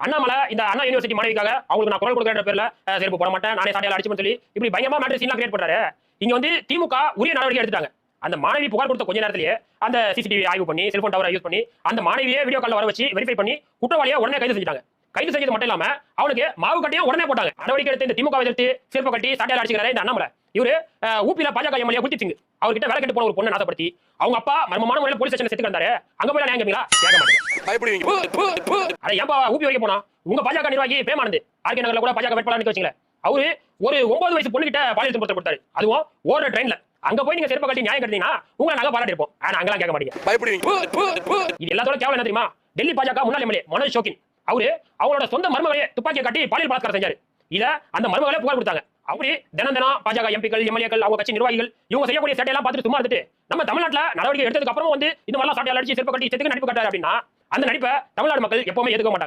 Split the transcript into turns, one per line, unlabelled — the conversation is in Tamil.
அண்ணாமலை இந்த அண்ணா யூனிவர்சிட்டி மாணவிக்காக அவங்களுக்கு நான் குரல் கொடுக்குற பேர்ல செருப்பு போட மாட்டேன் நானே சாட்டையால அடிச்சுன்னு சொல்லி இப்படி பயங்கரமா மேட்ரு சீன்லாம் கிரியேட் பண்றாரு. இங்க வந்து திமுக உரிய நடவடிக்கை எடுத்துட்டாங்க. அந்த மாணவி புகார் கொடுத்த கொஞ்ச நேரத்திலேயே அந்த சிசிடிவி ஆய்வு பண்ணி செல்போன் டவரை யூஸ் பண்ணி அந்த மாணவியே வீடியோ கால்ல வர வச்சு வெரிஃபை பண்ணி குற்றவாளியை உடனே கைது செஞ்சுட்டாங்க. கைது செஞ்சது மட்டும் இல்லாம அவனுக்கு மாவு கட்டியும் உடனே போட்டாங்க. நடவடிக்கை எடுத்து இந்த திமுக எதிர்த்து செருப்பு கட்டி சாட்டையால் அடிச்சுக்கிறாரு இந்த அண்ணாமலை. இவரு அஹ், பாஜக எம்எல்ஏ குடிச்சிங்க அவர்கிட்ட வேலை கட்டு போன ஒரு பொண்ணை நாசப்படுத்தி அவங்க அப்பா மர்மமான முறையில் போலீஸ் ஸ்டேஷன் செத்து கிடந்தாரு அங்க போய் நியாயம் கேட்பீங்களா கேட்க மாட்டேங்க
பயப்படுவீங்க.
அட ஏன்பா ஊப்பி வரைக்கும் போனா? உங்க பாஜக நிர்வாகி பேமானது ஆர்கே நகர்ல கூட பாஜக வேட்பாளர் வச்சீங்களே அவரு ஒரு ஒன்பது வயசு பொண்ணு கிட்ட பாலியல் துன்புறுத்தல் கொடுத்தாரு. அதுவும் ஓடுற ட்ரெயின்ல அங்க போய் நீங்க செருப்பு கட்டி நியாயம் கட்டினீங்கன்னா உங்களை நாங்க பாராட்டிருப்போம் ஆனா அங்கெல்லாம் கேட்க மாட்டீங்க. இது எல்லாத்தோட கேவலம் என்ன தெரியுமா? டெல்லி பாஜக முன்னாள் எம்எல்ஏ மனோஜ் ஷோக்கின் அவரு அவங்களோட சொந்த மருமகளே துப்பாக்கியை காட்டி பாலியல் பலாத்காரம் செஞ்சாரு. இத அந்த மருமகளே புகார் கொடுத்தாங்க. அப்படி தினம் தினம் பாஜக எம்பிக்கள் எம்எல்ஏக்கள் அவங்க கட்சி நிர்வாகிகள் இவங்க செய்யக்கூடிய சேட்டையெல்லாம் பார்த்துட்டு சும்மா இருந்துட்டு நம்ம தமிழ்நாட்டுல நடவடிக்கை எடுத்ததுக்கு அப்புறம் வந்து இந்த மாதிரிலாம் சாட்டையால் அடிச்சு செருப்பு கட்டி செத்துக்கு நடிப்பு கட்டாரு அப்படின்னா அந்த நடிப்பை தமிழ்நாடு மக்கள் எப்பவுமே எதுக்க மாட்டாங்க.